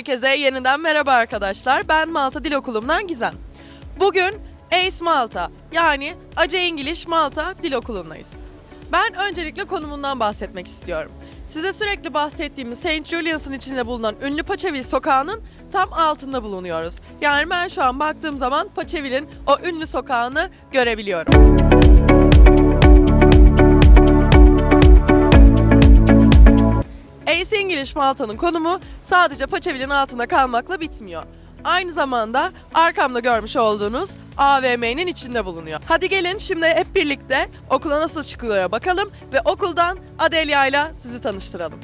Herkese yeniden merhaba arkadaşlar. Ben Malta Dil Okulumdan Gizem. Bugün ACE Malta yani Acı İngiliz Malta Dil Okulu'ndayız. Ben öncelikle konumundan bahsetmek istiyorum. Size sürekli bahsettiğimiz St. Julius'ın içinde bulunan ünlü Paçeville sokağının tam altında bulunuyoruz. Yani ben şu an baktığım zaman Paçeville'in o ünlü sokağını görebiliyorum. English Malta'nın konumu sadece Paçeville'in altında kalmakla bitmiyor. Aynı zamanda arkamda görmüş olduğunuz AVM'nin içinde bulunuyor. Hadi gelin şimdi hep birlikte okula nasıl çıkılıyor bakalım ve okuldan Adelia ile sizi tanıştıralım.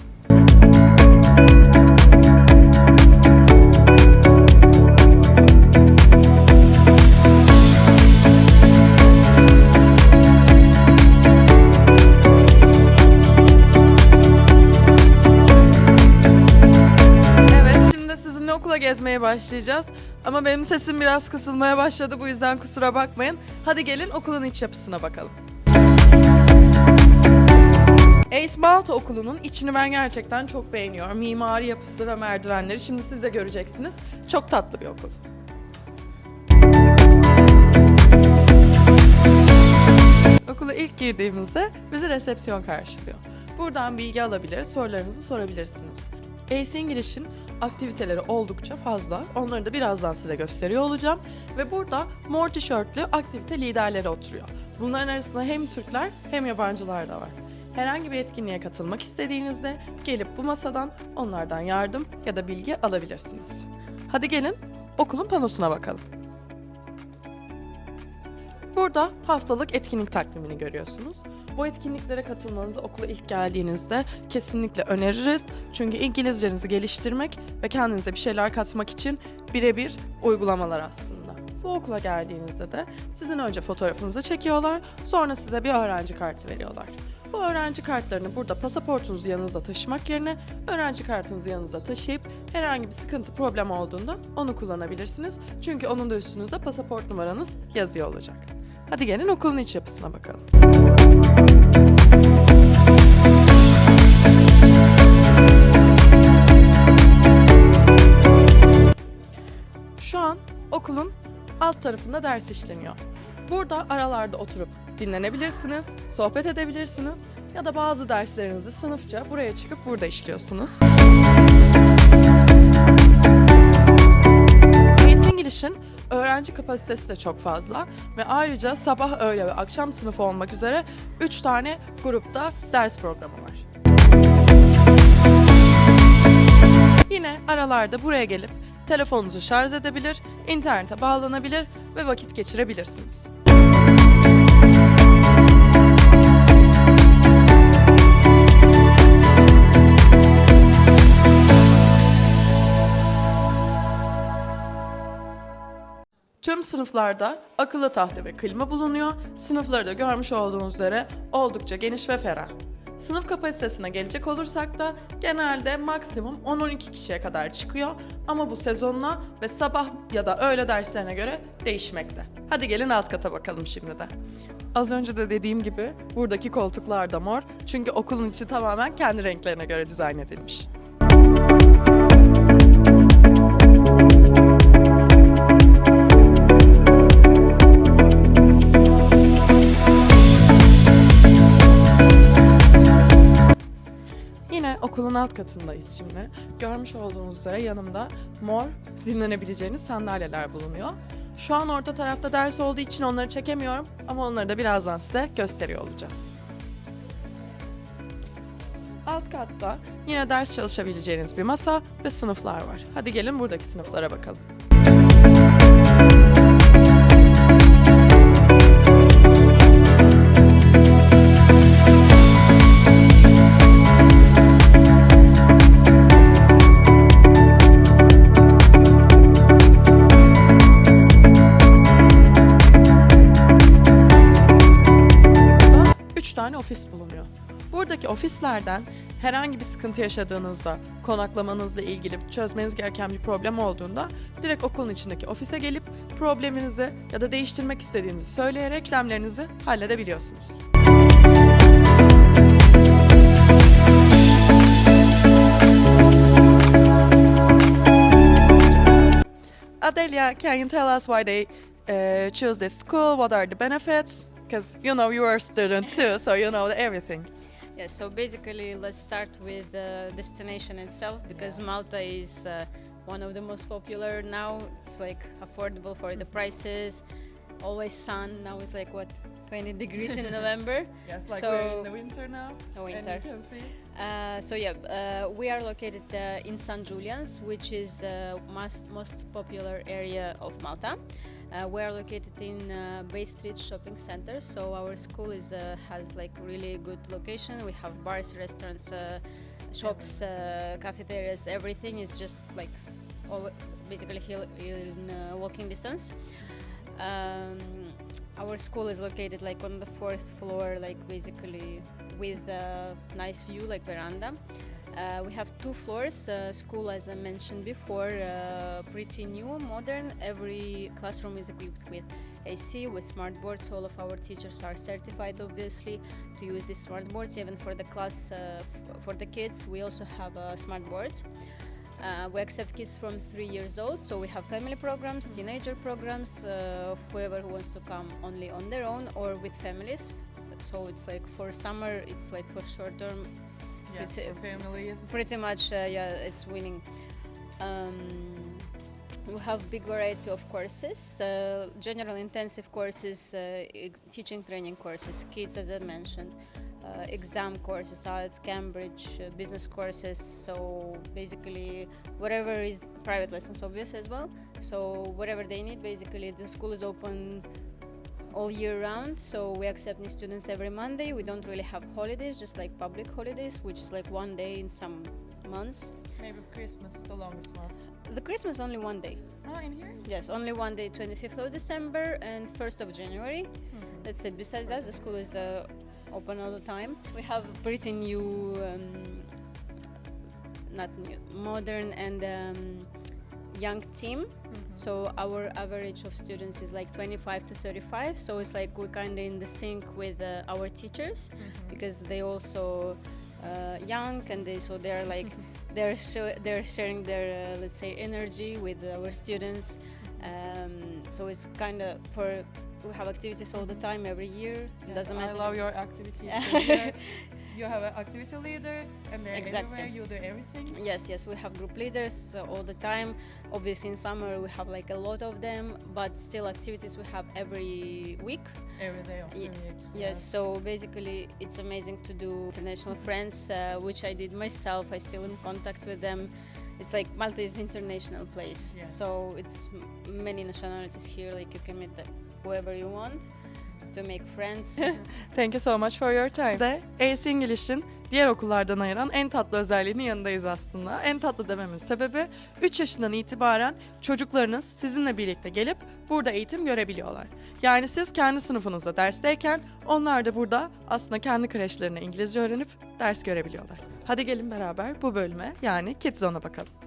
Okula gezmeye başlayacağız. Ama benim sesim biraz kısılmaya başladı bu yüzden kusura bakmayın. Hadi gelin okulun iç yapısına bakalım. Ace Malta Okulu'nun içini ben gerçekten çok beğeniyorum. Mimari yapısı ve merdivenleri şimdi siz de göreceksiniz. Çok tatlı bir okul. Okula ilk girdiğimizde bizi resepsiyon karşılıyor. Buradan bilgi alabilir, sorularınızı sorabilirsiniz. Ace English'in aktiviteleri oldukça fazla. Onları da birazdan size gösteriyor olacağım. Ve burada mor tişörtlü aktivite liderleri oturuyor. Bunların arasında hem Türkler hem yabancılar da var. Herhangi bir etkinliğe katılmak istediğinizde gelip bu masadan onlardan yardım ya da bilgi alabilirsiniz. Hadi gelin okulun panosuna bakalım. Burada haftalık etkinlik takvimini görüyorsunuz. Bu etkinliklere katılmanızı okula ilk geldiğinizde kesinlikle öneririz. Çünkü İngilizcenizi geliştirmek ve kendinize bir şeyler katmak için birebir uygulamalar aslında. Bu okula geldiğinizde de sizin önce fotoğrafınızı çekiyorlar, sonra size bir öğrenci kartı veriyorlar. Bu öğrenci kartlarını burada pasaportunuzu yanınıza taşımak yerine öğrenci kartınızı yanınıza taşıyıp herhangi bir sıkıntı problem olduğunda onu kullanabilirsiniz. Çünkü onun da üstünüze pasaport numaranız yazıyor olacak. Hadi gelin okulun iç yapısına bakalım. Şu an okulun alt tarafında ders işleniyor. Burada aralarda oturup dinlenebilirsiniz, sohbet edebilirsiniz ya da bazı derslerinizi sınıfça buraya çıkıp burada işliyorsunuz. Ace English'in öğrenci kapasitesi de çok fazla ve ayrıca sabah, öğle ve akşam sınıfı olmak üzere 3 tane grupta ders programı var. Yine aralarda buraya gelip telefonunuzu şarj edebilir, internete bağlanabilir ve vakit geçirebilirsiniz. Tüm sınıflarda akıllı tahta ve klima bulunuyor. Sınıfları da görmüş olduğunuz üzere oldukça geniş ve ferah. Sınıf kapasitesine gelecek olursak da genelde maksimum 10-12 kişiye kadar çıkıyor ama bu sezonla ve sabah ya da öğle derslerine göre değişmekte. Hadi gelin alt kata bakalım şimdi de. Az önce de dediğim gibi buradaki koltuklar da mor çünkü okulun içi tamamen kendi renklerine göre dizayn edilmiş. Alt katındayız şimdi. Görmüş olduğunuz üzere yanımda mor dinlenebileceğiniz sandalyeler bulunuyor. Şu an orta tarafta ders olduğu için onları çekemiyorum ama onları da birazdan size gösteriyor olacağız. Alt katta yine ders çalışabileceğiniz bir masa ve sınıflar var. Hadi gelin buradaki sınıflara bakalım. Ofislerden herhangi bir sıkıntı yaşadığınızda, konaklamanızla ilgili çözmeniz gereken bir problem olduğunda direkt okulun içindeki ofise gelip probleminizi ya da değiştirmek istediğinizi söyleyerek işlemlerinizi halledebiliyorsunuz. Adelia, can you tell us why they uh, choose this school? What are the benefits? Because you know you are a student too, so you know everything. Yeah, so basically, let's start with the destination itself because Malta is uh, one of the most popular now. It's like affordable for the prices, always sun. Now it's like what 20 degrees in November. Yes, like we're in the winter now. The winter. can see. Uh, so yeah, uh, we are located uh, in St. Julian's, which is uh, most most popular area of Malta. Uh, we are located in uh, Bay Street Shopping Center, so our school is uh, has like really good location. We have bars, restaurants, uh, shops, uh, cafeterias. Everything is just like all, basically in uh, walking distance. Um, our school is located like on the fourth floor, like basically with a nice view, like veranda. Uh, we have two floors. Uh, school, as I mentioned before, uh, pretty new, modern. Every classroom is equipped with AC, with smart boards. All of our teachers are certified, obviously, to use these smart boards. Even for the class, uh, for the kids, we also have uh, smart boards. Uh, we accept kids from three years old, so we have family programs, teenager programs, uh, whoever who wants to come only on their own or with families. So it's like for summer, it's like for short term, Yes, Pretty- for families. pretty much uh, yeah it's winning um, we have big variety of courses uh, general intensive courses uh, teaching training courses kids as i mentioned uh, exam courses IELTS, cambridge uh, business courses so basically whatever is private lessons obvious as well so whatever they need basically the school is open all year round so we accept new students every monday. We don't really have holidays just like public holidays which is like one day in some months. Maybe Christmas is the longest one. the christmas only one day. Oh, in here? yes only one day 25th of december and 1st of january. That's it. Besides that the school is uh, open all the time. We have pretty new um, not new modern and um, young team. So our average of students is like 25 to 35 so it's like we're kind of in the sync with uh, our teachers because they also uh, young and they so they're like they're show, they're sharing their uh, let's say energy with our students. Um, so it's kind of for we have activities all the time every year Yes, doesn't I matter love your activities. you have an activity leader, and they're Exactly. everywhere. You do everything. Yes, yes, we have group leaders uh, all the time. Obviously, in summer we have like a lot of them, but still activities we have every week. Every day of the week. Yes, so basically it's amazing to do international friends, uh, which I did myself. I still in contact with them. It's like Malta is international place, Yes. so it's m- many nationalities here. Like you can meet the, whoever you want to make friends. Thank you so much for your time. De ACE English'in diğer okullardan ayıran en tatlı özelliğinin yanındayız aslında. En tatlı dememin sebebi 3 yaşından itibaren çocuklarınız sizinle birlikte gelip burada eğitim görebiliyorlar. Yani siz kendi sınıfınızda dersteyken onlar da burada aslında kendi kreşlerine İngilizce öğrenip ders görebiliyorlar. Hadi gelin beraber bu bölüme yani Kids Zone'a bakalım.